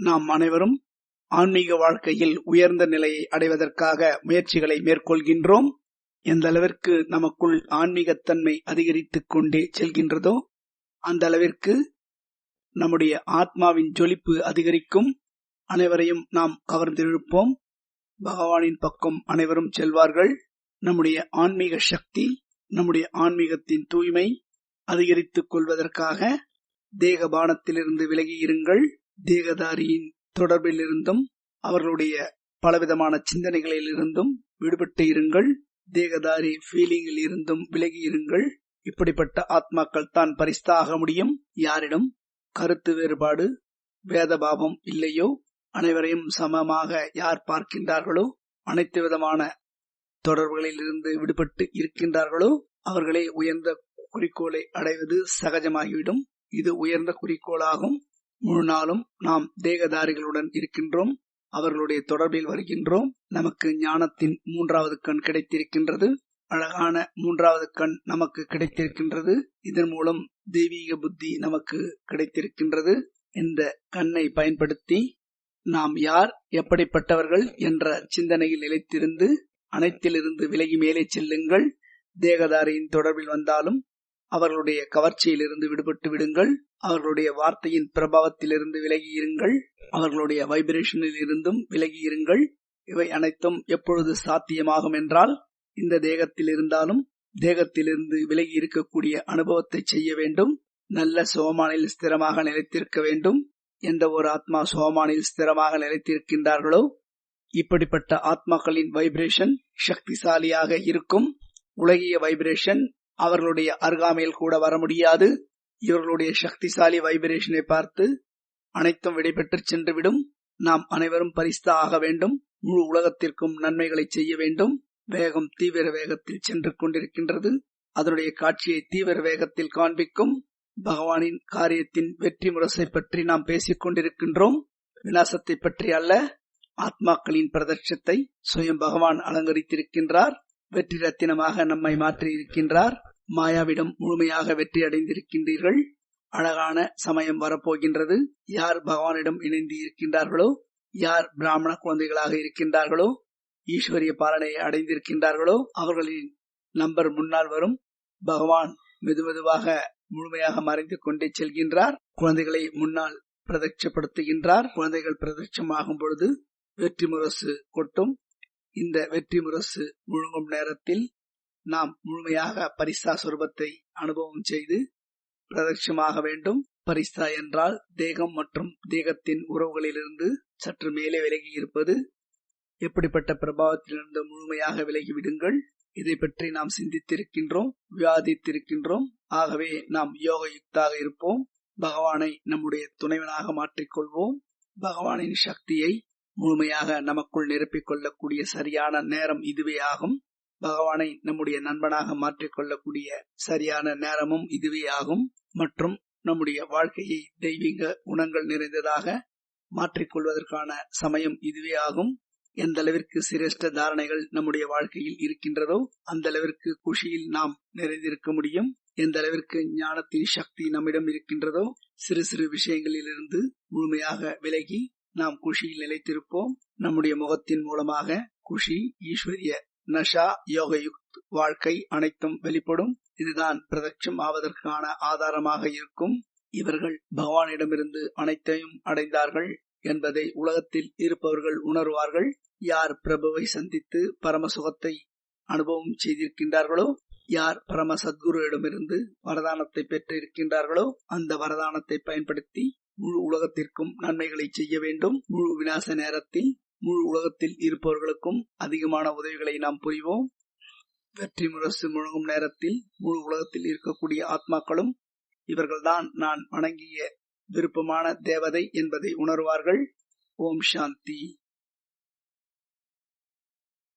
நாம் அனைவரும் ஆன்மீக வாழ்க்கையில் உயர்ந்த நிலையை அடைவதற்காக முயற்சிகளை மேற்கொள்கின்றோம். எந்த அளவிற்கு நமக்குள் ஆன்மீகத்தன்மை அதிகரித்துக் கொண்டே செல்கின்றதோ அந்த அளவிற்கு நம்முடைய ஆத்மாவின் ஜொலிப்பு அதிகரிக்கும். அனைவரையும் நாம் கவர்ந்திருப்போம். பகவானின் பக்கம் அனைவரும் செல்வார்கள். நம்முடைய ஆன்மீக சக்தி நம்முடைய ஆன்மீகத்தின் தூய்மை அதிகரித்துக் கொள்வதற்காக தேகபானத்திலிருந்து விலகி இருங்கள் தேகதாரியின் தொடர்பில் இருந்தும் அவர்களுடைய பலவிதமான சிந்தனைகளில் இருந்தும் விடுபட்டு இருங்கள். தேகதாரி ஃபீலிங்கில் இருந்தும் விலகி இருங்கள். இப்படிப்பட்ட ஆத்மாக்கள் தான் பரிஸ்தாக முடியும். யாரிடம் கருத்து வேறுபாடு வேதபாவம் இல்லையோ அனைவரையும் சமமாக யார் பார்க்கின்றார்களோ அனைத்து விதமான தொடர்புகளில் இருந்து விடுபட்டு இருக்கின்றார்களோ அவர்களே உயர்ந்த குறிக்கோளை அடைவது சகஜமாகிவிடும். இது உயர்ந்த குறிக்கோளாகும். முழு நாளும் நாம் தேகதாரிகளுடன் இருக்கின்றோம். அவர்களுடைய தொடர்பில் வருகின்றோம். நமக்கு ஞானத்தின் மூன்றாவது கண் கிடைத்திருக்கின்றது. அழகான மூன்றாவது கண் நமக்கு கிடைத்திருக்கின்றது. இதன் மூலம் தெய்வீக புத்தி நமக்கு கிடைத்திருக்கின்றது இந்த கண்ணை பயன்படுத்தி நாம் யார் எப்படிப்பட்டவர்கள் என்ற சிந்தனையில் நிலைத்திருந்து அனைத்திலிருந்து விலகி மேலே செல்லுங்கள். தேகதாரியின் தொடர்பில் வந்தாலும் அவர்களுடைய கவர்ச்சியிலிருந்து விடுபட்டு விடுங்கள். அவர்களுடைய வார்த்தையின் பிரபாவத்திலிருந்து விலகி இருங்கள் அவர்களுடைய வைப்ரேஷனில் இருந்தும் விலகி இருங்கள் இவை அனைத்தும் எப்பொழுது சாத்தியமாகும் என்றால் இந்த தேகத்தில் இருந்தாலும் தேகத்திலிருந்து விலகி இருக்கக்கூடிய அனுபவத்தை செய்ய வேண்டும். நல்ல சோமானில் ஸ்திரமாக நிலைத்திருக்க வேண்டும். எந்த ஒரு ஆத்மா சோமானில் ஸ்திரமாக நிலைத்திருக்கின்றார்களோ இப்படிப்பட்ட ஆத்மாக்களின் வைப்ரேஷன் சக்திசாலியாக இருக்கும். உலகிய வைப்ரேஷன் அவர்களுடைய அருகாமையில் கூட வர முடியாது. இவர்களுடைய சக்திசாலி வைப்ரேஷனை பார்த்து அனைத்தும் விடைபெற்று சென்றுவிடும். நாம் அனைவரும் பரிஸ்தா ஆக வேண்டும். முழு உலகத்திற்கும் நன்மைகளை செய்ய வேண்டும். வேகம் தீவிர வேகத்தில் சென்று கொண்டிருக்கின்றது. அதனுடைய காட்சியை தீவிர வேகத்தில் காண்பிக்கும். பகவானின் காரியத்தின் வெற்றி முரசை பற்றி நாம் பேசிக் கொண்டிருக்கின்றோம். விநாசத்தை பற்றி அல்ல. ஆத்மாக்களின் பிரதட்சத்தை. சுயம் பகவான் அலங்கரித்திருக்கின்றார். வெற்றி ரத்தினமாக நம்மை மாற்றி இருக்கின்றார் மாயாவிடம் முழுமையாக வெற்றி அடைந்திருக்கின்றீர்கள் அழகான சமயம் வரப்போகின்றது. யார் பகவானிடம் இணைந்து இருக்கின்றார்களோ யார் பிராமண குழந்தைகளாக இருக்கின்றார்களோ ஈஸ்வரிய பாலனையை அடைந்திருக்கின்றார்களோ அவர்களின் நம்பர் முன்னால் வரும் பகவான் மெதுமெதுவாக முழுமையாக மறைந்து கொண்டே செல்கின்றார். குழந்தைகளை முன்னால் பிரதட்சப்படுத்துகின்றார் குழந்தைகள் பிரதட்சமாகும் பொழுது வெற்றி முரசு கொட்டும். இந்த வெற்றி முரசு முழுங்கும் நேரத்தில் நாம் முழுமையாக பரிசா சுரூபத்தை அனுபவம் செய்து பிரதட்சமாக வேண்டும். பரிசா என்றால் தேகம் மற்றும் தேகத்தின் உறவுகளிலிருந்து சற்று மேலே விலகி இருப்பது. எப்படிப்பட்ட பிரபாவத்திலிருந்து முழுமையாக விலகி விடுங்கள். இதை பற்றி நாம் சிந்தித்திருக்கின்றோம் விவாதித்திருக்கின்றோம். ஆகவே நாம் யோக யுக்தாக இருப்போம். பகவானை நம்முடைய துணைவனாக மாற்றிக்கொள்வோம். பகவானின் சக்தியை முழுமையாக நமக்குள் நிரப்பிக் கொள்ளக்கூடிய சரியான நேரம் இதுவே ஆகும். பகவானை நம்முடைய நண்பனாக மாற்றிக்கொள்ளக்கூடிய சரியான நேரமும் இதுவே ஆகும். மற்றும் நம்முடைய வாழ்க்கையை தெய்வீக குணங்கள் நிறைந்ததாக மாற்றிக்கொள்வதற்கான சமயம் இதுவே ஆகும். எந்த அளவிற்கு சிரேஷ்ட தாரணைகள் நம்முடைய வாழ்க்கையில் இருக்கின்றதோ அந்த அளவிற்கு குஷியில் நாம் நிறைந்திருக்க முடியும். எந்த அளவிற்கு ஞானத்தின் சக்தி நம்மிடம் இருக்கின்றதோ சிறு சிறு விஷயங்களிலிருந்து முழுமையாக விலகி நாம் குஷியில் நிலைத்திருப்போம். நம்முடைய முகத்தின் மூலமாக குஷி ஈஸ்வரிய நஷா யோக வாழ்க்கை அனைத்தும் வெளிப்படும். இதுதான் பிரதட்சம் ஆவதற்கான ஆதாரமாக இருக்கும். இவர்கள் பகவானிடமிருந்து அனைத்தையும் அடைந்தார்கள் என்பதை உலகத்தில் இருப்பவர்கள் உணர்வார்கள். யார் பிரபுவை சந்தித்து பரமசுகத்தை அனுபவம் செய்திருக்கின்றார்களோ யார் பரம சத்குருவிடமிருந்து வரதானத்தை பெற்று இருக்கின்றார்களோ அந்த வரதானத்தை பயன்படுத்தி முழு உலகத்திற்கும் நன்மைகளை செய்ய வேண்டும். முழு விநாச நேரத்தில் முழு உலகத்தில் இருப்பவர்களுக்கும் அதிகமான உதவிகளை நாம் புரிவோம். வெற்றி முரசு முழங்கும் நேரத்தில் முழு உலகத்தில் இருக்கக்கூடிய ஆத்மாக்களும் இவர்கள்தான் நான் வணங்கிய விருப்பமான தேவதை என்பதை உணர்வார்கள். ஓம் சாந்தி.